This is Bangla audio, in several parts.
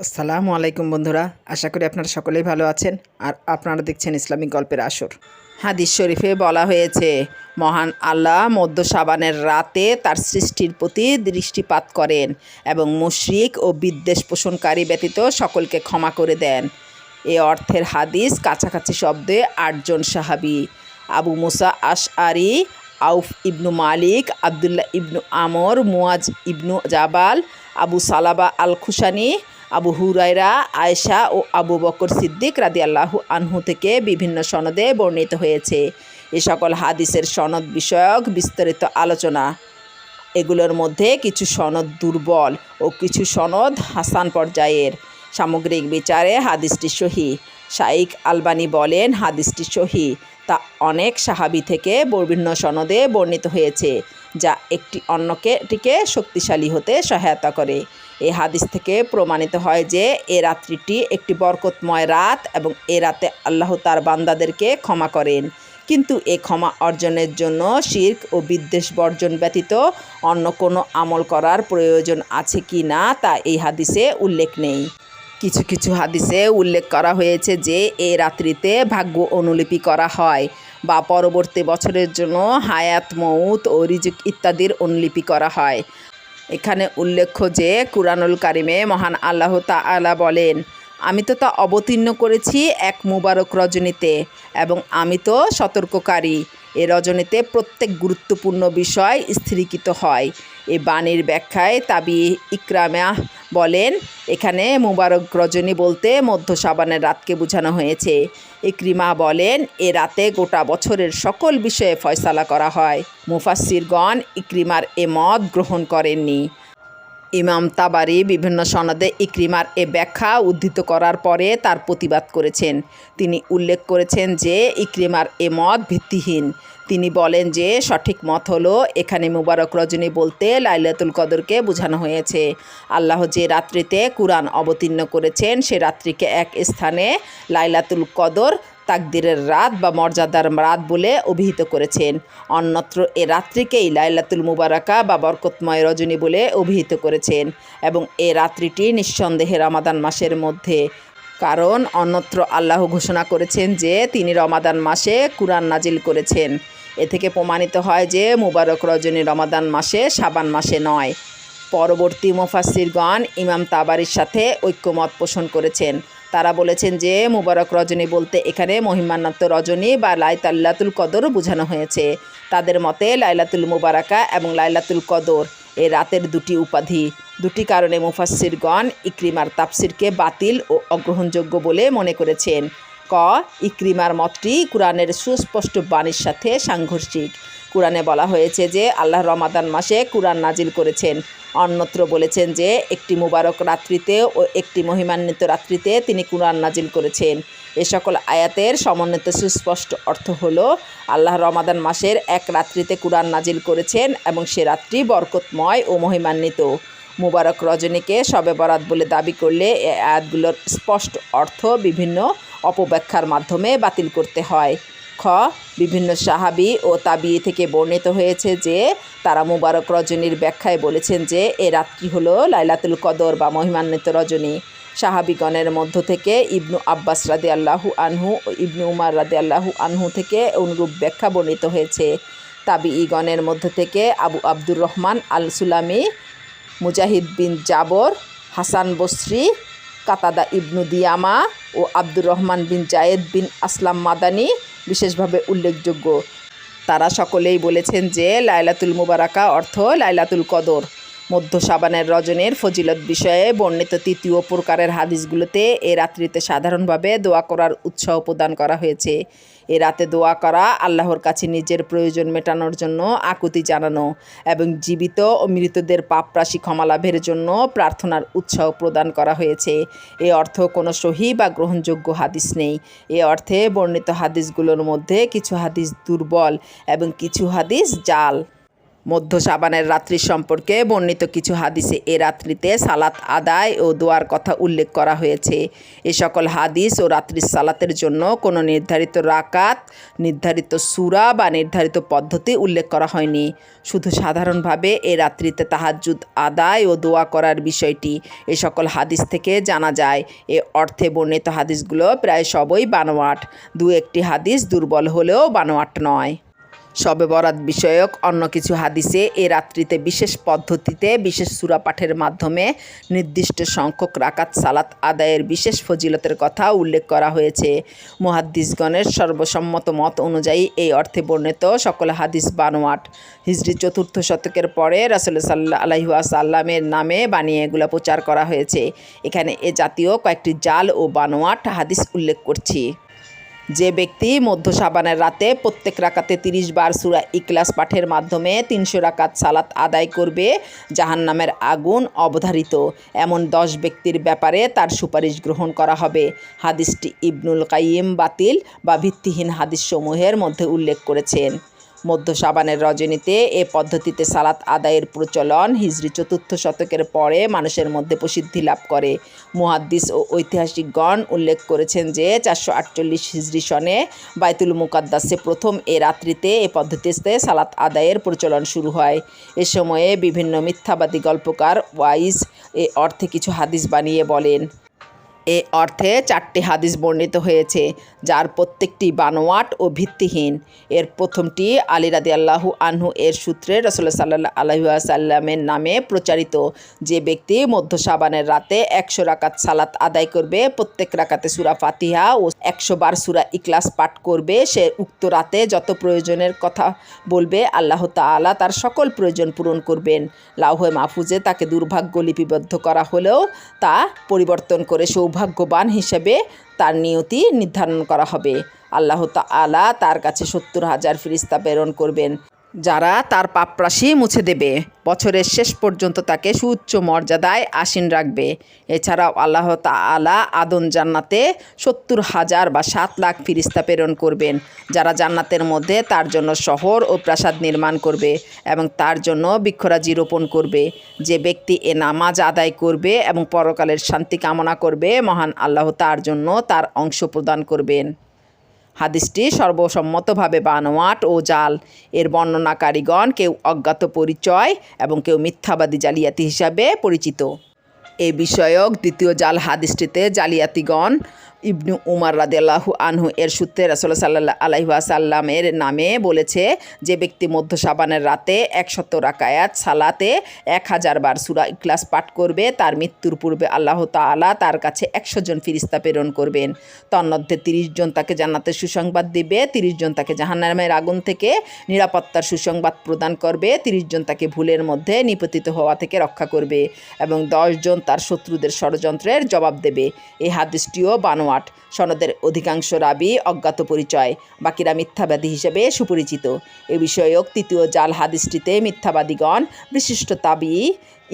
আসসালামু আলাইকুম বন্ধুরা, আশা করি আপনারা সকলেই ভালো আছেন আর আপনারা দেখছেন ইসলামিক গল্পের আসর। হাদিস শরীফে বলা হয়েছে, মহান আল্লাহ মধ্য সাবানের রাতে তার সৃষ্টির প্রতি দৃষ্টিপাত করেন এবং মুশরিক ও বিদ্বেষ পোষণকারী ব্যতীত সকলকে ক্ষমা করে দেন। এ অর্থের হাদিস কাছাকাছি শব্দে আটজন সাহাবি, আবু মুসা আশ আরি আউফ ইবনু মালিক, আবদুল্লাহ ইবনু আমর মুয়াজ ইবনু জাবাল, আবু সালাবা আল খুশানি আবু হুরাইরা আয়েশা ও আবু বকর সিদ্দিক রাদি আল্লাহু আনহু থেকে বিভিন্ন সনদে বর্ণিত হয়েছে। এ সকল হাদিসের সনদ বিষয়ক বিস্তারিত আলোচনা। এগুলোর মধ্যে কিছু সনদ দুর্বল ও কিছু সনদ হাসান পর্যায়ের। সামগ্রিক বিচারে হাদিসটি সহি। শাইক আলবানি বলেন, হাদিসটি সহি। তা অনেক সাহাবি থেকে বিভিন্ন সনদে বর্ণিত হয়েছে, যা একটি অন্যকে শক্তিশালী হতে সহায়তা করে। এই হাদিস থেকে প্রমাণিত হয় যে এ রাত্রিটি একটি বরকতময় রাত এবং এ রাতে আল্লাহ তার বান্দাদেরকে ক্ষমা করেন। কিন্তু এ ক্ষমা অর্জনের জন্য শির্ক ও বিদ্বেষ বর্জন ব্যতীত অন্য কোনো আমল করার প্রয়োজন আছে কি না তা এই হাদিসে উল্লেখ নেই। কিছু কিছু হাদিসে উল্লেখ করা হয়েছে যে এই রাত্রিতে ভাগ্য অনুলিপি করা হয় বা পরবর্তী বছরের জন্য হায়াত মৌত ও রিজুক ইত্যাদির অনুলিপি করা হয়। এখানে উল্লেখ্য যে কুরআনুল কারিমে মহান আল্লাহ তাআলা বলেন, আমি তো তা অবতীর্ণ করেছি এক মুবারক রজনীতে এবং আমি তো সতর্ককারী। এ রজনীতে প্রত্যেক গুরুত্বপূর্ণ বিষয় স্থিরীকৃত হয়। এ বাণীর ব্যাখ্যায় তাবি ইকরামা বলেন, এখানে মুবারক রজনী বলতে মধ্য সাবানের রাতকে বোঝানো হয়েছে। ইকরিমা বলেন, এ রাতে গোটা বছরের সকল বিষয়ে ফয়সালা করা হয়। মুফাসিরগণ ইকরিমার এ মত গ্রহণ করেননি। ইমাম তাবারি বিভিন্ন সনদে ইক্রিমার এ ব্যাখ্যা উদ্ধৃত করার পরে তার প্রতিবাদ করেছেন। তিনি উল্লেখ করেছেন যে, ইক্রিমার এ মত ভিত্তিহীন। তিনি বলেন যে, সঠিক মত হলো, এখানে মুবারক রজনী বলতে লাইলাতুল কদরকে বোঝানো হয়েছে। আল্লাহ যে রাত্রিতে কুরআন অবতীর্ণ করেছেন, সে রাত্রিকে এক স্থানে লাইলাতুল কদর তাকদিরের রাত বা মর্যাদার রাত বলে অভিহিত করেছেন। অন্যত্র এ রাত্রিকেই লাইলাতুল মুবারাকা বা বরকতময় রজনী বলে অভিহিত করেছেন এবং এ রাত্রিটি নিঃসন্দেহে রমাদান মাসের মধ্যে। কারণ অন্যত্র আল্লাহ ঘোষণা করেছেন যে তিনি রমাদান মাসে কুরআন নাজিল করেছেন। এ থেকে প্রমাণিত হয় যে মুবারক রজনী রমাদান মাসে সাবান মাসে নয়। পরবর্তী মুফাসিরগণ ইমাম তাবারির সাথে ঐক্যমত পোষণ করেছেন। তারা বলেছেন যে মুবারক রজনী বলতে এখানে মহিমান্নাত রজনী বা লাইতাল্লাতুল কদর বোঝানো হয়েছে। তাদের মতে লাইলাতুল মুবারাকা এবং লাইলাতুল কদর এ রাতের দুটি উপাধি। দুটি কারণে মুফাসিরগণ ইক্রিমার তাফসিরকে বাতিল ও অগ্রহণযোগ্য বলে মনে করেছেন। ক, ইক্রিমার মতটি কোরআনের সুস্পষ্ট বাণীর সাথে সাংঘর্ষিক। কোরআনে বলা হয়েছে যে আল্লাহ রমাদান মাসে কোরআন নাজিল করেছেন। অন্যত্র বলেছেন যে, একটি মুবারক রাত্রিতে ও একটি মহিমান্বিত রাত্রিতে তিনি কুরআন নাজিল করেছেন। এ সকল আয়াতের সমন্বিত সুস্পষ্ট অর্থ হল, আল্লাহ রমাদান মাসের এক রাত্রিতে কুরআন নাজিল করেছেন এবং সে রাত্রি বরকতময় ও মহিমান্বিত। মুবারক রজনীকে সবে বরাত বলে দাবি করলে এ আয়াতগুলোর স্পষ্ট অর্থ বিভিন্ন অপব্যাখ্যার মাধ্যমে বাতিল করতে হয়। খ, বিভিন্ন সাহাবি ও তাবি থেকে বর্ণিত হয়েছে যে, তারা মুবারক রজনীর ব্যাখ্যায় বলেছেন যে, এ রাত্রি হলো লাইলাতুল কদর বা মহিমান্বিত রজনী। সাহাবিগণের মধ্য থেকে ইবনু আব্বাস রাদে আল্লাহু আনহু ও ইবনু উমার রাদে আল্লাহু আনহু থেকে অনুরূপ ব্যাখ্যা বর্ণিত হয়েছে। তাবি ইগণের মধ্য থেকে আবু আব্দুর রহমান আল সুলামি মুজাহিদ বিন জাবর, হাসান বসরি, কাতাদা ইবনু দিয়ামা ও আব্দুর রহমান বিন জায়েদ বিন আসলাম মাদানি বিশেষভাবে উল্লেখযোগ্য। তারা সকলেই বলেছেন যে, লাইলাতুল মুবারাকা অর্থ লাইলাতুল কদর। মধ্য সাবানের রজনের ফজিলত বিষয়ে বর্ণিত তৃতীয় প্রকারের হাদিসগুলোতে এ রাত্রিতে সাধারণভাবে দোয়া করার উৎসাহ প্রদান করা হয়েছে। এ রাতে দোয়া করা আল্লাহর কাছে নিজের প্রয়োজন মেটানোর জন্য আকুতি জানানো এবং জীবিত ও মৃতদের পাপরাশি ক্ষমা লাভের জন্য প্রার্থনার উৎসাহ প্রদান করা হয়েছে। এ অর্থ কোনো সহি বা গ্রহণযোগ্য হাদিস নেই। এ অর্থে বর্ণিত হাদিসগুলোর মধ্যে কিছু হাদিস দুর্বল এবং কিছু হাদিস জাল। মধ্য সাবানের রাত্রি সম্পর্কে বর্ণিত কিছু হাদিসে এ রাত্রিতে সালাত আদায় ও দোয়ার কথা উল্লেখ করা হয়েছে। এ সকল হাদিস ও রাত্রির সালাতের জন্য কোনো নির্ধারিত রাকাত, নির্ধারিত সুরা বা নির্ধারিত পদ্ধতি উল্লেখ করা হয়নি। শুধু সাধারণভাবে এ রাত্রিতে তাহাজ্জুদ আদায় ও দোয়া করার বিষয়টি এ সকল হাদিস থেকে জানা যায়। এ অর্থে বর্ণিত হাদিসগুলো প্রায় সবই বানোয়াট। দু একটি হাদিস দুর্বল হলেও বানোয়াট নয়। শবে বরাত বিষয়ক অন্য কিছু হাদিসে এ রাত্রিতে বিশেষ পদ্ধতিতে বিশেষ সূরা পাঠের মাধ্যমে নির্দিষ্ট সংখ্যক রাকাত সালাত আদায়ের বিশেষ ফজিলতের কথা উল্লেখ করা হয়েছে। মুহাদ্দিসগণের সর্বসম্মত মত অনুযায়ী এই অর্থে বর্ণিত সকল হাদিস বানোয়াট। হিজরি চতুর্থ শতকের পরে রাসুল সাল্লা সাল্লাহ আলহিউসাল্লামের নামে বানিয়ে এগুলো প্রচার করা হয়েছে। এখানে এ জাতীয় কয়েকটি জাল ও বানোয়াট হাদিস উল্লেখ করছি। যে ব্যক্তি মধ্য সাবানের রাতে প্রত্যেক রাকাতে তিরিশ বার সুরা ইকলাস পাঠের মাধ্যমে তিনশো রাকাত সালাত আদায় করবে, জাহান্নামের আগুন অবধারিত। এমন দশ ব্যক্তির ব্যাপারে তার সুপারিশ গ্রহণ করা হবে। হাদিসটি ইবনুল কাইম বাতিল বা ভিত্তিহীন হাদিস সমূহের মধ্যে উল্লেখ করেছেন। মধ্য সাবানের রজনীতে এ পদ্ধতিতে সালাত আদায়ের প্রচলন হিজরি চতুর্থ শতকের পরে মানুষের মধ্যে প্রসিদ্ধি লাভ করে। মুহাদ্দিস ও ঐতিহাসিকগণ উল্লেখ করেছেন যে চারশো আটচল্লিশ হিজরি সনে বাইতুল মুকাদ্দাসে প্রথম এ রাত্রিতে এ পদ্ধতিতে সালাত আদায়ের প্রচলন শুরু হয়। এ সময়ে বিভিন্ন মিথ্যাবাদী গল্পকার ওয়াইজ এ অর্থে কিছু হাদিস বানিয়ে বলেন। এ অর্থে চারটি হাদিস বর্ণিত হয়েছে, যার প্রত্যেকটি বানোয়াট ও ভিত্তিহীন। এর প্রথমটি আলী রাদি আল্লাহু আনহু এর সূত্রে রসল্লা সাল্লাহ আলহাসাল্লামের নামে প্রচারিত। যে ব্যক্তি মধ্য সাবানের রাতে একশো রাকাত সালাত আদায় করবে, প্রত্যেক রাকাতে সুরা ফাতিহা ও একশো বার সুরা ইকলাস পাঠ করবে, সে উক্ত রাতে যত প্রয়োজনের কথা বলবে, আল্লাহ তাআলা তার সকল প্রয়োজন পূরণ করবেন। লাউহে মাহফুজে তাকে দুর্ভাগ্য লিপিবদ্ধ করা হলেও তা পরিবর্তন করে সৌভাগ্যবান হিসেবে তার নিয়তি নির্ধারণ করা হবে। আল্লাহ তাআলা তার কাছে সত্তর হাজার ফিরিস্তা প্রেরণ করবেন। যারা তার পাপরাশি মুছে দেবে। বছরের শেষ পর্যন্ত তাকে সুউচ্চ মর্যাদায় আসীন রাখবে। এছাড়াও আল্লাহ তাআলা আদন জান্নাতে সত্তর হাজার বা সাত লাখ ফিরিস্তা প্রেরণ করবেন। যারা জান্নাতের মধ্যে তার জন্য শহর ও প্রাসাদ নির্মাণ করবে এবং তার জন্য বৃক্ষরাজি রোপণ করবে। যে ব্যক্তি এ নামাজ আদায় করবে এবং পরকালের শান্তি কামনা করবে, মহান আল্লাহ তার জন্য তার অংশ প্রদান করবেন। হাদিসটি সর্বসম্মতভাবে বানোয়াট ও জাল। এর বর্ণনাকারীগণ কেউ অজ্ঞাত পরিচয় এবং কেউ মিথ্যাবাদী জালিয়াতি হিসাবে পরিচিত। এ বিষয়ক দ্বিতীয় জাল হাদিসটিতে জালিয়াতিগণ ইবনু উমার রাদিয়াল্লাহু আনহু এর সূত্রে রাসুল্লাহ সাল্লাহ আলহিহাসাল্লামের নামে বলেছে যে ব্যক্তি মধ্য সাবানের রাতে একশত রাকায়াত সালাতে এক হাজার বার সুরা ইকলাস পাঠ করবে। তার মৃত্যুর পূর্বে আল্লাহ তাআলা তার কাছে একশো জন ফিরিস্তা প্রেরণ করবেন। তন্মধ্যে তিরিশ জন তাকে জান্নাতের সুসংবাদ দিবে, তিরিশ জন তাকে জাহান্নামের আগুন থেকে নিরাপত্তার সুসংবাদ প্রদান করবে, তিরিশ জন তাকে ভুলের মধ্যে নিপতিত হওয়া থেকে রক্ষা করবে এবং দশ জন তার শত্রুদের ষড়যন্ত্রের জবাব দেবে। এই হাদিসটিও বানোয়াট সনদের অধিকাংশ রাবি অজ্ঞাত পরিচয়, বাকিরা মিথ্যাবাদী হিসেবে সুপরিচিত। এ বিষয়ক তৃতীয় জাল হাদিসটিতে মিথ্যাবাদীগণ, বিশিষ্ট তাবি,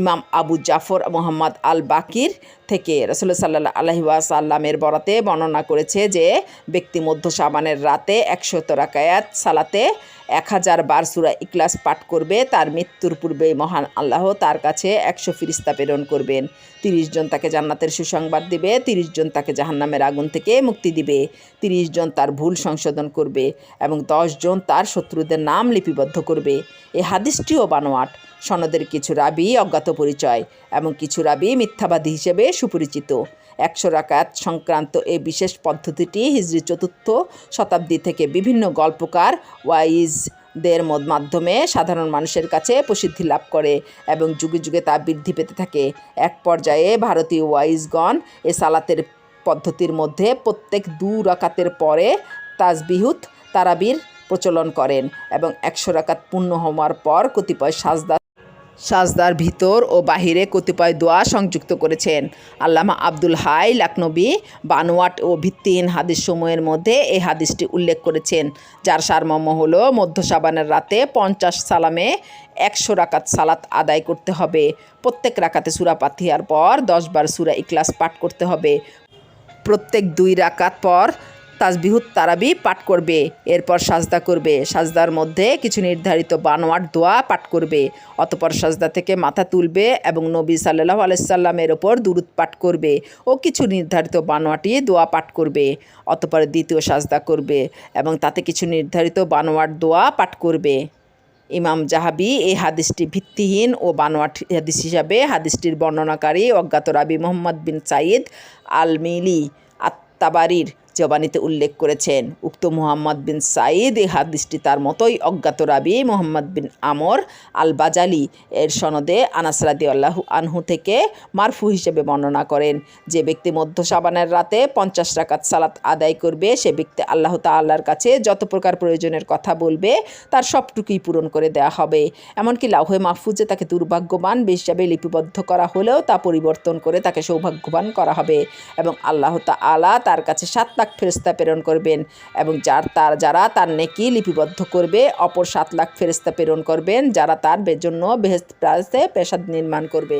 ইমাম আবু জাফর মোহাম্মদ আল বাকির থেকে রসুল্লাহ সাল্লা আলহিউসাল্লামের বরাতে বর্ণনা করেছে যে, ব্যক্তি মধ্য সাবানের রাতে একশত রাকায়াত সালাতে এক হাজার বার সুরা ইকলাস পাঠ করবে, তার মৃত্যুর পূর্বে মহান আল্লাহ তার কাছে একশো ফিরিস্তা প্রেরণ করবেন। তিরিশ জন তাকে জান্নাতের সুসংবাদ দিবে, তিরিশ জন তাকে জাহান্নামের আগুন থেকে মুক্তি দিবে, তিরিশ জন তার ভুল সংশোধন করবে এবং দশ জন তার শত্রুদের নাম লিপিবদ্ধ করবে। এ হাদিসটিও বানোয়াট। সনদের কিছু রাবি অজ্ঞাত পরিচয় এবং কিছু রাবি মিথ্যাবাদী হিসেবে সুপরিচিত। একশো রাকাত সংক্রান্ত এই বিশেষ পদ্ধতিটি হিজরি চতুর্থ শতাব্দী থেকে বিভিন্ন গল্পকার ওয়াইজদের মদ- মাধ্যমে সাধারণ মানুষের কাছে প্রসিদ্ধি লাভ করে এবং যুগে যুগে তা বৃদ্ধি পেতে থাকে। এক পর্যায়ে ভারতীয় ওয়াইজগণ এ সালাতের পদ্ধতির মধ্যে প্রত্যেক দু রাকাতের পরে তাজবিহুত তারাবির প্রচলন করেন এবং একশো রাকাত পূর্ণ হওয়ার পর কতিপয় সাজদা সাজদার ভিতর ও বাহিরে কতিপয় দোয়া সংযুক্ত করেছেন। আল্লামা আব্দুল হাই লাকনবী বানোয়াট ও ভিত্তিহীন হাদিস সময়ের মধ্যে এই হাদিসটি উল্লেখ করেছেন, যার সারমর্ম হল মধ্য সাবানের রাতে পঞ্চাশ সালামে একশো রাকাত সালাত আদায় করতে হবে। প্রত্যেক রাকাতে সুরা পাথিয়ার পর দশবার সুরা ইকলাস পাঠ করতে হবে। প্রত্যেক দুই রাকাত পর তাজবিহুত তারাবি পাঠ করবে, এরপর সাজদা করবে। সাজদার মধ্যে কিছু নির্ধারিত বানোয়াট দোয়া পাঠ করবে। অতপর সাজদা থেকে মাথা তুলবে এবং নবী সাল্লাহ আলাইসাল্লামের ওপর দুরুদ পাঠ করবে ও কিছু নির্ধারিত বানোয়াটি দোয়া পাঠ করবে। অতপর দ্বিতীয় সাজদা করবে এবং তাতে কিছু নির্ধারিত বানোয়াট দোয়া পাঠ করবে। ইমাম জাহাবি এই হাদিসটি ভিত্তিহীন ও বানোয়াট হাদিস হিসাবে হাদিসটির বর্ণনাকারী অজ্ঞাত রাবি মোহাম্মদ বিন সাইদ আল মিলি আত্মাবারির জবানিতে উল্লেখ করেছেন, উক্ত মুহাম্মদ বিন সাইদ এই হাদিসটি তার মতোই অজ্ঞাত রাবি মোহাম্মদ বিন আমর আল বাজালি এর সনদে আনাস রাদি আল্লাহ আনহু থেকে মারফু হিসেবে বর্ণনা করেন। যে ব্যক্তি মধ্য সাবানের রাতে পঞ্চাশ রাকাত সালাত আদায় করবে, সে ব্যক্তি আল্লাহ তাল্লাহর কাছে যত প্রকার প্রয়োজনের কথা বলবে, তার সবটুকুই পূরণ করে দেওয়া হবে। এমনকি লাউহে মাহফুজে তাকে দুর্ভাগ্যবান হিসাবে লিপিবদ্ধ করা হলেও তা পরিবর্তন করে তাকে সৌভাগ্যবান করা হবে। এবং আল্লাহ তাআলা তার কাছে সাত লাখ ফেরিস্তা প্রেরণ করবেন এবং যার তার, যারা তার নেকি লিপিবদ্ধ করবে, অপর সাত লাখ ফেরিস্তা প্রেরণ করবেন, যারা তার জন্য বেহেস্ত প্রাসে পেশাদ নির্মাণ করবে।